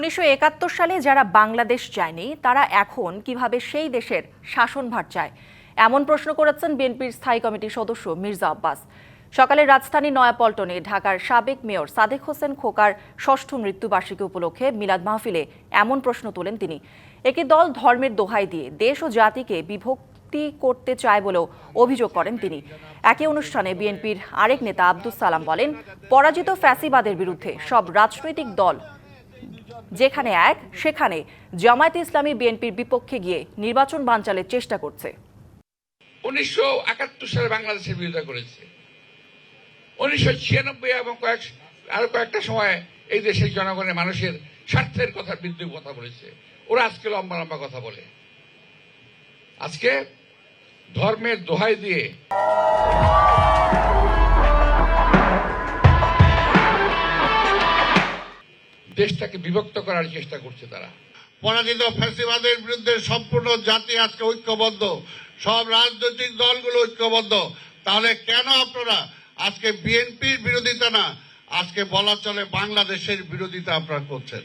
উনিশশো একাত্তর সালে যারা বাংলাদেশ চায়নি তারা এখন কীভাবে সেই দেশের শাসনভার চায়? এমন প্রশ্ন করেছেন বিএনপির স্থায়ী কমিটির সদস্য মির্জা আব্বাস। সকালে রাজধানী নয়াপল্টনে ঢাকার সাবেক মেয়র সাদেক হোসেন খোকার ষষ্ঠ মৃত্যুবার্ষিকী উপলক্ষে মিলাদ মাহফিলে এমন প্রশ্ন তোলেন তিনি। একে দল ধর্মের দোহাই দিয়ে দেশ ও জাতিকে বিভক্তি করতে চায় বলেও অভিযোগ করেন তিনি। একই অনুষ্ঠানে বিএনপির আরেক নেতা আব্দুস সালাম বলেন, পরাজিত ফ্যাসিবাদের বিরুদ্ধে সব রাজনৈতিক দল যেখানে এক, সেখানে। জামায়াতে ইসলামী বিএনপির বিপক্ষে গিয়ে নির্বাচন বানচালের চেষ্টা করছে। উনিশশো একাত্তর সালে বাংলাদেশের বিরোধিতা করেছে। উনিশশো ছিয়ানব্বই এবং কয়েক, আরও কয়েকটা সময় এই দেশের জনগণের মানুষের স্বার্থের কথা বিদ্যুৎ কথা বলেছে। ওরা আজকে লম্বা লম্বা কথা বলে। আজকে ধর্মের দোহাই দিয়ে দেশটাকে বিভক্ত করার চেষ্টা করছে তারা। পরাজিত ফ্যাসিবাদের বিরুদ্ধে সম্পূর্ণ জাতি আজকে ঐক্যবদ্ধ, সব রাজনৈতিক দলগুলো ঐক্যবদ্ধ। তাহলে কেন আপনারা আজকে বিএনপির বিরোধিতা না, আজকে বলা চলে বাংলাদেশের বিরোধিতা আপনারা করছেন?